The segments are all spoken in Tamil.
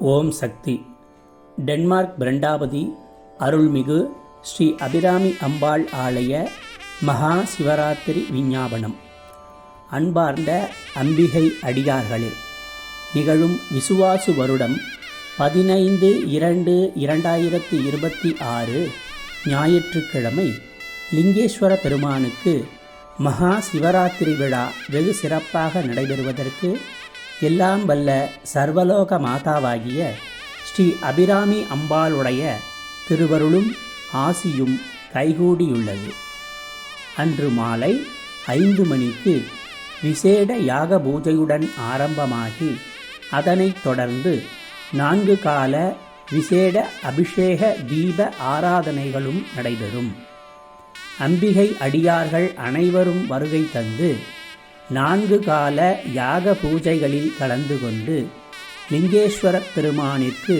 ஓம் சக்தி. டென்மார்க் பிரண்டாபதி அருள்மிகு ஸ்ரீ அபிராமி அம்பாள் ஆலய மகா சிவராத்திரி விஞ்ஞாபனம். அன்பார்ந்த அம்பிகை அடியார்களே நிகழும் விசுவாசு வருடம் பதினைந்து இரண்டு இரண்டாயிரத்தி இருபத்தி ஆறு ஞாயிற்றுக்கிழமை லிங்கேஸ்வர பெருமானுக்கு மகா சிவராத்திரி விழா வெகு சிறப்பாக நடைபெறுவதற்கு எல்லாம் வல்ல சர்வலோக மாதாவாகிய ஸ்ரீ அபிராமி அம்பாளுடைய திருவருளும் ஆசியும் கைகூடியுள்ளது. அன்று மாலை ஐந்து மணிக்கு விசேட யாக பூஜையுடன் ஆரம்பமாகி அதனைத் தொடர்ந்து நான்கு கால விசேட அபிஷேக தீப ஆராதனைகளும் நடைபெறும். அம்பிகை அடியார்கள் அனைவரும் வருகை தந்து நான்கு கால யாக பூஜைகளில் கலந்து கொண்டு லிங்கேஸ்வர பெருமானிற்கு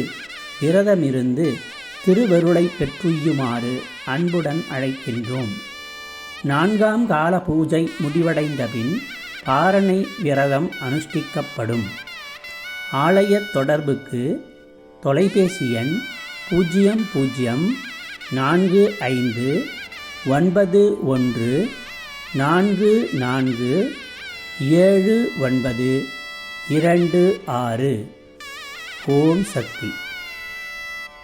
விரதமிருந்து திருவருளை பெற்றுயுமாறு அன்புடன் அழைக்கின்றோம். நான்காம் கால பூஜை முடிவடைந்தபின் பாரணை விரதம் அனுஷ்டிக்கப்படும். ஆலய தொடர்புக்கு தொலைபேசி எண் பூஜ்ஜியம் பூஜ்ஜியம் நான்கு ஐந்து ஒன்பது ஒன்று நான்கு நான்கு ஏழு ஒன்பது இரண்டு ஆறு. ஓம் சக்தி.